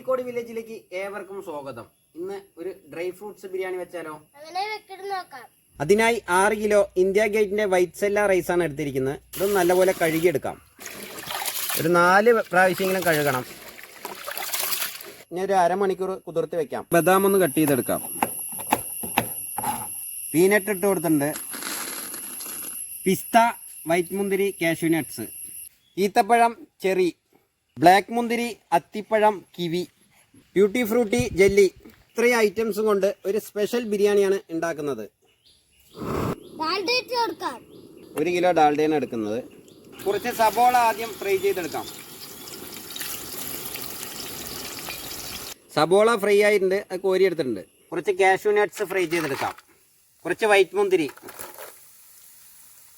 അരുവിക്കോട് വില്ലേജിലേക്ക് ഏവർക്കും സ്വാഗതം. ഇന്ന് ഒരു ഡ്രൈ ഫ്രൂട്ട്സ് ബിരിയാണി വെച്ചാലോ? അതിനായി ആറ് കിലോ ഇന്ത്യ ഗേറ്റിന്റെ വൈറ്റ് റൈസ് ആണ് എടുത്തിരിക്കുന്നത്. ഇത് നല്ലപോലെ കഴുകിയെടുക്കാം. ഒരു നാല് പ്രാവശ്യമെങ്കിലും കഴുകണം. ഇനി ഒരു അരമണിക്കൂർ കുതിർത്ത് വെക്കാം. ബദാം ഒന്ന് കട്ട് ചെയ്തെടുക്കാം. പീനട്ട് ഇട്ട് കൊടുത്തിട്ടുണ്ട്. പിസ്ത വൈറ്റ് മുന്തിരി കാഷ്യൂ നട്ട്സ് ഈത്തപ്പഴം ചെറി ബ്ലാക്ക് മുന്തിരി അത്തിപ്പഴം കിവി. Beauty fruity jelly. ഇത്രയും ഐറ്റംസും കൊണ്ട് ഒരു സ്പെഷ്യൽ ബിരിയാണിയാണ് ഉണ്ടാക്കുന്നത്. ഒരു കിലോ ഡാൽഡയാണ് എടുക്കുന്നത്. കുറച്ച് സബോള ആദ്യം ഫ്രൈ ചെയ്തെടുക്കാം. സബോള ഫ്രൈ ആയിട്ടുണ്ട്. അത് കോരി എടുത്തിട്ടുണ്ട്. കുറച്ച് കാഷ്യൂ നട്ട്സ് ഫ്രൈ ചെയ്തെടുക്കാം. കുറച്ച് വൈറ്റ് മുന്തിരി.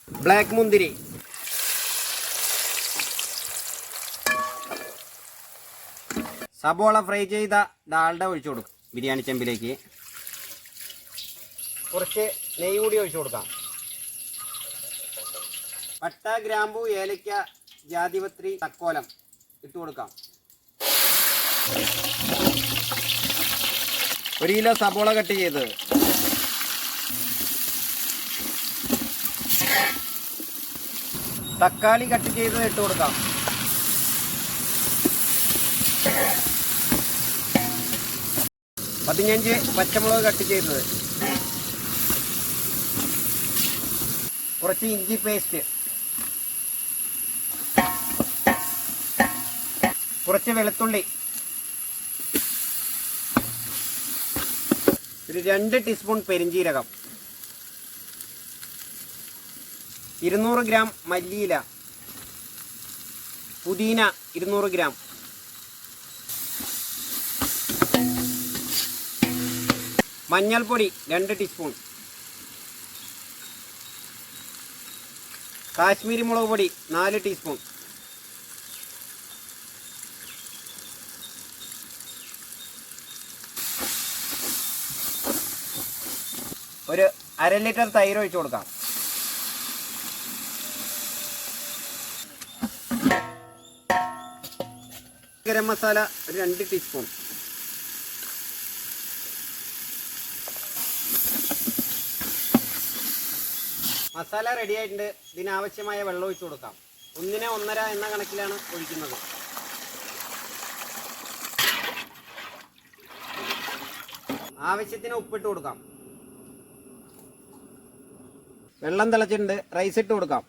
ബ്ലാക്ക് മുന്തിരി. സബോള ഫ്രൈ ചെയ്ത ഡാൽഡ ഒഴിച്ചു കൊടുക്കും ബിരിയാണി ചെമ്പിലേക്ക്. കുറച്ച് നെയ്യ് കൂടി ഒഴിച്ചു കൊടുക്കാം. പട്ട ഗ്രാമ്പു ഏലക്ക ജാതിപത്രി തക്കോലം ഇട്ട് കൊടുക്കാം. ഒരു കിലോ സബോള കട്ട് ചെയ്തത് തക്കാളി കട്ട് ചെയ്തത് ഇട്ട് കൊടുക്കാം. പതിനഞ്ച് പച്ചമുളക് കട്ട് ചെയ്തത്. കുറച്ച് ഇഞ്ചി പേസ്റ്റ് കുറച്ച് വെളുത്തുള്ളി. ഒരു രണ്ട് ടീസ്പൂൺ പെരിഞ്ചീരകം. ഇരുന്നൂറ് ഗ്രാം മല്ലിയില. പുതിന ഇരുന്നൂറ് ഗ്രാം മഞ്ഞൾപ്പൊടി രണ്ട് ടീസ്പൂൺ കാശ്മീരി മുളക് പൊടി നാല് ടീസ്പൂൺ ഒരു അര ലിറ്റർ തൈര് ഒഴിച്ചു കൊടുക്കാം. ഗരം മസാല രണ്ട് ടീസ്പൂൺ മസാല റെഡി ആയിട്ടുണ്ട്. ഇതിനാവശ്യമായ വെള്ളം ഒഴിച്ചു കൊടുക്കാം. ഒന്നിനെ ഒന്നര എന്ന കണക്കിലാണ് ഒഴിക്കുന്നത്. ആവശ്യത്തിന് ഉപ്പിട്ട് കൊടുക്കാം. വെള്ളം തിളച്ചിട്ടുണ്ട്. റൈസ് ഇട്ട് കൊടുക്കാം.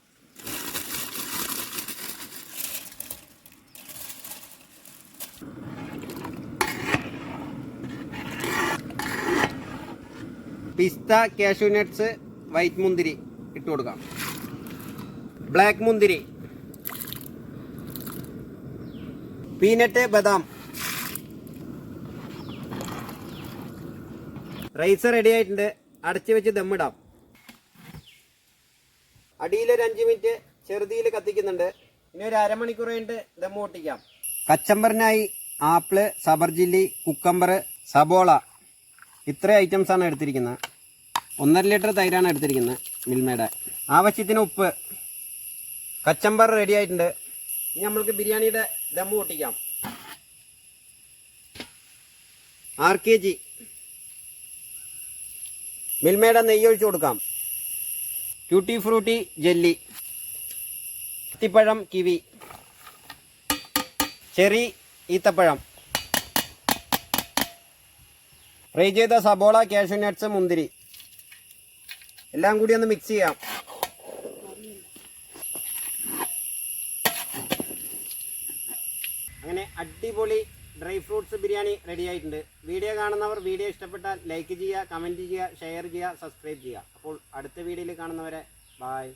പിസ്ത കാഷ്യൂ നട്ട്സ് വൈറ്റ് മുന്തിരി. ഇട്ട് കൊടുക്കാം. ബ്ലാക്ക് മുന്തിരി. പീനട്ട് ബദാം. റൈസ് റെഡി ആയിട്ടുണ്ട്. അടച്ച് വെച്ച് ദമ്മിടാം അടിയിൽ ഒരു അഞ്ച് മിനിറ്റ് ചെറുതിയിൽ കത്തിക്കുന്നുണ്ട്. ഇനി ഒരു അരമണിക്കൂർ കഴിഞ്ഞിട്ട് ദമ്മ് പൊട്ടിക്കാം. കച്ചമ്പറിനായി ആപ്പിൾ സബർജില്ലി കുക്കമ്പർ സബോള. ഇത്രയും ഐറ്റംസ് ആണ് എടുത്തിരിക്കുന്നത്. ഒന്നര ലിറ്റർ തൈരാണ് എടുത്തിരിക്കുന്നത് മിൽമയുടെ. ആവശ്യത്തിന് ഉപ്പ്. കച്ചമ്പർ റെഡി ആയിട്ടുണ്ട്. ഇനി നമ്മൾക്ക് ബിരിയാണിയുടെ ദമ്മ് പൊട്ടിക്കാം. ആർ കെ ജി മിൽമയുടെ നെയ്യ് ഒഴിച്ചു കൊടുക്കാം. ക്യൂട്ടി ഫ്രൂട്ടി ജെല്ലി അത്തിപ്പഴം കിവി ചെറി ഈത്തപ്പഴം. ഫ്രൈ ചെയ്ത സബോള കാഷ്യൂ നട്ട്സ് മുന്തിരി. എല്ലാം കൂടി ഒന്ന് മിക്സ് ചെയ്യാം. അങ്ങനെ അടിപൊളി ഡ്രൈ ഫ്രൂട്ട്സ് ബിരിയാണി റെഡി ആയിട്ടുണ്ട്. വീഡിയോ കാണുന്നവർ വീഡിയോ ഇഷ്ടപ്പെട്ടാൽ ലൈക്ക് ചെയ്യുക കമന്റ് ചെയ്യുക ഷെയർ ചെയ്യുക സബ്സ്ക്രൈബ് ചെയ്യുക. അപ്പോൾ അടുത്ത വീഡിയോയിൽ കാണുന്നവരെ ബായ്